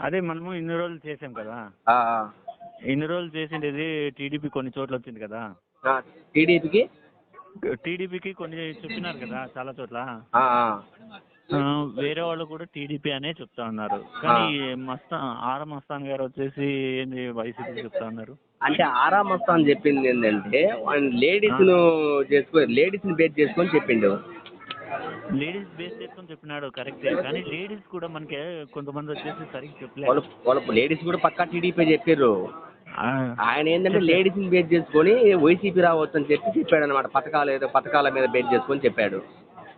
అదే మనము ఇన్ని రోజులు చేసాం కదా. ఇన్ని రోజులు చేసిండేది టీడీపీ కొన్ని చోట్ల వచ్చింది కదా. టీడీపీకి? టీడీపీకి కొన్ని చెప్పినారు కదా చాలా చోట్ల. వేరే వాళ్ళు కూడా టీడీపీ అనే చెప్తా ఉన్నారు కానీ మస్తా ఆర్ మస్తాన్ గారు వచ్చేసి ఏంది వైసీపీ చెప్తా ఉన్నారు అంటే ఆరా మస్తాన్ చెప్పింది ఏంటంటే లేడీస్ను చేసుకో లేడీస్ని బేస్ చేసుకొని చెప్పిండు. లేడీస్ బేస్ చేసుకొని చెప్పినాడు కరెక్టే. కానీ లేడీస్ కూడా మనకి కొంతమంది వచ్చేసి సరిగ్గా చెప్పలేదు. వాళ్ళు వాళ్ళ లేడీస్ కూడా పక్కా టీడీపీ చెప్పారు ఆయన ఏంటంటే లేడీస్ని బేస్ చేసుకొని వైసీపీ రావచ్చు అని చెప్పి చెప్పాడు అనమాట పథకాలు ఏదో పథకాల మీద బేస్ చేసుకొని చెప్పాడు.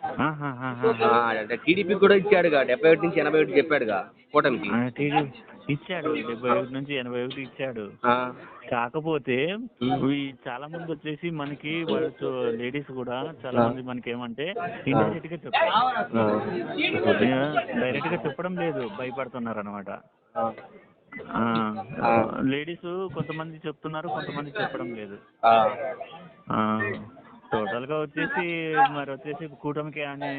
అంటే టీడీపీ కూడా ఇచ్చాడుగా. డెబ్బై ఒకటి నుంచి ఎనభై ఒకటి చెప్పాడుగా కూటమికి. ఇచ్చాడు. డెబ్బై ఒకటి నుంచి ఎనభై ఒకటి ఇచ్చాడు. కాకపోతే చాలా మంది వచ్చేసి మనకి లేడీస్ కూడా చాలా మంది మనకి ఏమంటే ఇండైరెక్ట్గా చెప్తారు. డైరెక్ట్గా చెప్పడం లేదు. భయపడుతున్నారు అనమాట. లేడీస్ కొంతమంది చెప్తున్నారు కొంతమంది చెప్పడం లేదు. టోటల్గా వచ్చేసి మరి వచ్చేసి కూటమికి అని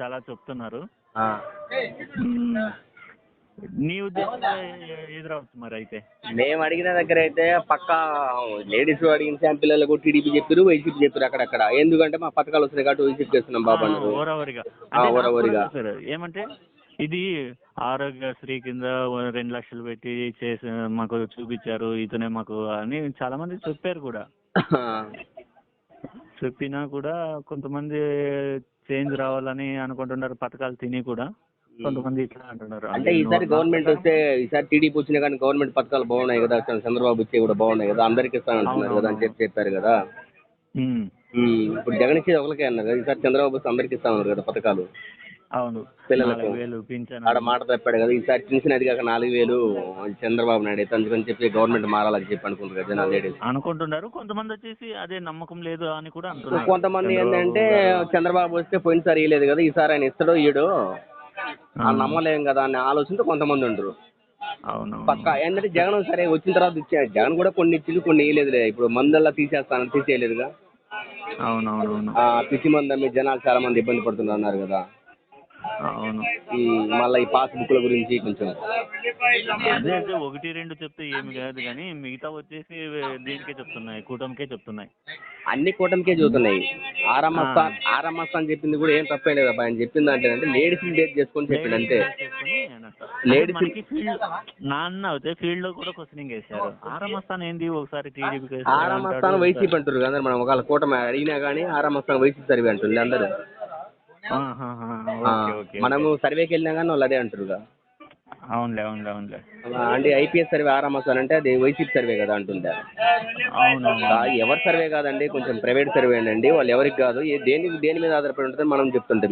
చాలా చెప్తున్నారు. నీ ఉద్దేశంలో ఏది రావచ్చు మరి అయితే? మేము అడిగిన దగ్గర అయితే పక్కా లేడీస్ అడిగిన శాంపిల్లకు టీడీపీ చెప్పారు వైసీపీ చెప్పారు అక్కడక్కడ. ఎందుకంటే మా పథకాలు వస్తున్నాయి కాబట్టి వైసీపీ చేస్తున్నాం బాబు ఓరవరిగా. ఏమంటే ఇది ఆరోగ్యశ్రీ కింద రెండు లక్షలు పెట్టి చేసి మాకు చూపించారు ఇతనే మాకు అని చాలా మంది చెప్పారు కూడా. చెప్పినా కూడా కొంతమంది చేంజ్ రావాలని అనుకుంటున్నారు పథకాలు తిని కూడా కొంతమంది ఇట్లా అంటున్నారు. అంటే ఈసారి గవర్నమెంట్ వస్తే ఈసారి టీడీపీ వచ్చినా కానీ గవర్నమెంట్ పథకాలు బాగున్నాయి కదా చంద్రబాబు వచ్చే కూడా బాగున్నాయి కదా అందరికి ఇస్తానంటున్నారు కదా అని చెప్పి చెప్పారు కదా. ఇప్పుడు జగన్ ఇచ్చేది ఒకరికే అన్నారు కదా ఈసారి చంద్రబాబు అందరికి ఇస్తామన్నారు కదా పథకాలు. అవును. పిల్లలకు. వేలు పింఛన్ ఆడ మాట తప్పాడు కదా ఈసారి అది కాక నాలుగు వేలు చంద్రబాబు నాయుడు అయితే అందుకని చెప్పి గవర్నమెంట్ మారాలని చెప్పి అనుకుంటారు కదా జనాలు లేడీస్ అనుకుంటున్నారు. కొంతమంది వచ్చేసి అదే నమ్మకం లేదు అని కూడా అంటున్నారు. కొంతమంది ఏంటంటే. చంద్రబాబు వస్తే పోయినసారి ఇవ్వలేదు కదా ఈసారి ఆయన ఇస్తాడో ఇయ్యడో. నమ్మలేం కదా అనే ఆలోచనతో కొంతమంది ఉండరు. అవును పక్క ఏంటంటే జగన్ సరే వచ్చిన తర్వాత ఇచ్చాడు జగన్ కూడా కొన్ని ఇచ్చింది కొన్ని ఇవ్వలేదులే ఇప్పుడు మందల్లా తీసేస్తానని తీసేయలేదుగా. అవునవునవును. ఆ పిచ్చి మంది అమ్మి జనాలు చాలా మంది ఇబ్బంది పడుతున్నారు అన్నారు కదా. అవును. ఉమ్, మళ్ళీ ఈ పాస్ బుక్ల గురించి కొంచెం. అదే అదే ఒకటి రెండు చెప్తే ఏమి కాదు కానీ మిగతా వచ్చేసి దీనికే చెప్తున్నాయి కూటమికే చెప్తున్నాయి. అన్ని కూటమికే చూస్తున్నాయి ఆరమ్మస్తా ఆరమ్మస్తా అని చెప్పింది కూడా ఏం తప్పే లేదు ఆయన చెప్పింది అంటే అంటే లేడీస్ బేస్ చేసుకొని చెప్పిండు అంతే. లేడీస్ నాన్న అయితే ఫీల్డ్లో కూడా క్వశ్చనింగ్ వేశారు. ఆరమస్తాన్ ఏంది ఒకసారి టీడీపీ ఆరమ్మస్థానం వైసీపీ అంటారు కదా మనం ఒకవేళ కూటమి అడిగినా కానీ ఆరమ్మస్థానం వైసీపీ సర్వే అంటుంది అందరూ. మనము సర్వేకి వెళ్ళినా కానీ వాళ్ళు అదే అంటారుగా అవునులే అవునులే అవునులే. అంటే ఐపీఎస్ సర్వే ఆరమ్మస్థానం అంటే అది వైసీపీ సర్వే కదా అంటుందా అవునవును. ఆ, ఎవరి సర్వే కాదండి కొంచెం ప్రైవేట్ సర్వే అండి వాళ్ళు ఎవరికి కాదు. దేని దేని మీద ఆధారపడి ఉంటుంది మనం చెప్తుంటే.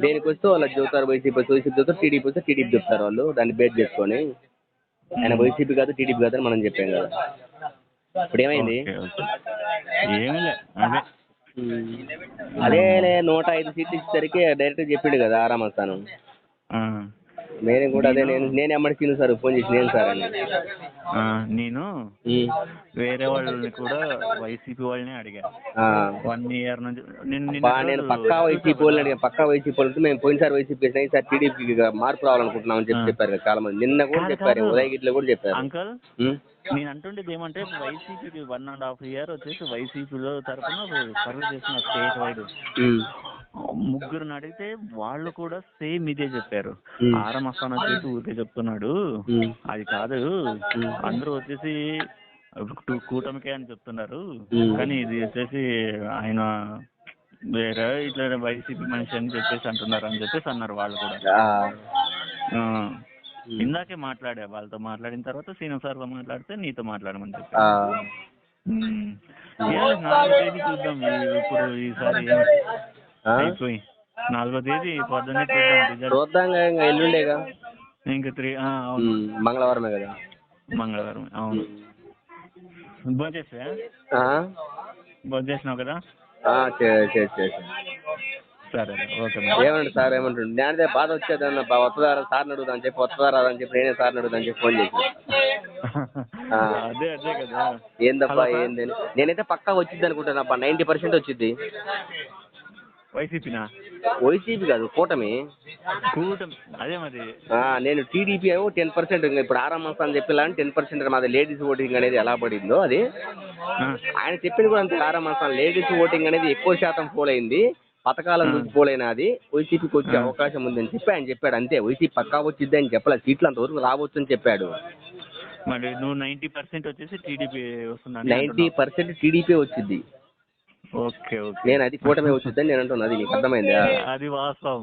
దేనికి వస్తే వాళ్ళు అది చెబుతారు వైసీపీ వస్తే వైసీపీ చెబుతారు టీడీపీ వస్తే టీడీపీ చెప్తారు వాళ్ళు దాన్ని బేస్ చేసుకొని. ఆయన వైసీపీ కాదు టీడీపీ కాదు అని మనం చెప్పాం కదా. ఇప్పుడు ఏమైంది? అదే నూట ఐదు సీట్లు ఇచ్చేసరికి డైరెక్ట్ చెప్పిండు కదా ఆరామస్థానం ఆ. నేను కూడా అదే నేను నేను ఎమ్మడి సీను సార్ ఫోన్ చేసి నేను సార్ అని నేను. వేరే వాళ్ళని కూడా వైసీపీ వాళ్ళని అడిగా ఆ. వన్ ఇయర్ నుంచి నేను పక్కా వైసీపీ వాళ్ళని అడిగాను పక్కా వైసీపీ వాళ్ళతో మేము పోయినసారి వైసీపీ వేసినా ఈసారి టీడీపీకి మార్పు రావాలనుకుంటున్నాం అని చెప్పి. చెప్పారు చాలా మంది నిన్న కూడా చెప్పారు. ఉదయగిరిలో కూడా చెప్పారు అంకల్. నేను అంటుండేది ఏమంటే వైసీపీకి వన్ అండ్ హాఫ్ ఇయర్ వచ్చేసి వైసీపీలో తరఫున సర్వీస్ చేసిన స్టేట్ వైడ్ ఉమ్. ముగ్గురిని అడిగితే వాళ్ళు కూడా సేమ్ ఇదే చెప్పారు ఉమ్. ఆరమస్తాన్ వచ్చేసి ఊరికే చెప్తున్నాడు. అది కాదు అందరూ వచ్చేసి కూటమికే అని చెప్తున్నారు. కానీ ఇది వచ్చేసి ఆయన వేరే ఇట్లా వైసీపీ మనిషి అని చెప్పేసి అంటున్నారు అని చెప్పేసి అన్నారు వాళ్ళు కూడా. ఇందాకే మాట్లాడా వాళ్ళతో మాట్లాడిన తర్వాత సీనియర్ సార్తో మాట్లాడితే నీతో మాట్లాడమని నాలుగో తేదీ చూద్దాం ఇప్పుడు ఈసారి? అయిపోయి. నాలుగో తేదీ పొద్దున్నే చూద్దాం రిజల్ట్. చూద్దాం ఇంకా ఎల్లుండేగా? ఇంకా త్రీ అవును. మంగళవారమే కదా? మంగళవారం అవును. భోంచేసా ఆ? భోంచేసినావు కదా? ఆ, చే- చే- చే- చే. సరే ఓకే ఏమంటారు సార్ ఏమంటారు నేనదే బాధ వచ్చేదన్న బా వస్తుందారా సార్ని అడుగుదా అని చెప్పి వస్తుందారా అని చెప్పి నేనే సార్ని అడుగుదా అని చెప్పి ఫోన్ చేసి. అదే అదే కదా. ఏందబ్బా. ఏంది. నేనైతే పక్కా వచ్చింది అనుకుంటానబ్బా నైంటీ పర్సెంట్ వచ్చింది వైసీపీనా? వైసీపీ కాదు కూటమి. కూటమి. అదే మరి. ఆ, నేను టీడీపీ ఏమో టెన్ పర్సెంట్ ఇప్పుడు ఆరాం అని చెప్పి టెన్ పర్సెంట్ మాది లేడీస్ ఓటింగ్ అనేది ఎలా పడిందో అది. ఆయన చెప్పింది కూడా అంతే ఆరాం మస్తా లేడీస్ ఓటింగ్ అనేది ఎక్కువ శాతం పోల్ అయింది. పథకాల నుంచి పోలైనది వైసీపీకి వచ్చే. అవకాశం ఉందని చెప్పి ఆయన చెప్పాడు. అంతే వైసీపీ పక్కా వచ్చిద్ది అని చెప్పలేదు సీట్లు అంతవరకు రావచ్చు అని చెప్పాడు. మరి నువ్వు నైంటీ పర్సెంట్ వచ్చేసి టీడీపీ వస్తుందని నైంటీ అంటున్నావు. పర్సెంట్ టీడీపీ వచ్చింది ఓకే ఓకే. నేను అది కూటమి వచ్చిద్దని నేను అంటున్నా. అది నీకు అర్థమైందా? అది వాస్తవం.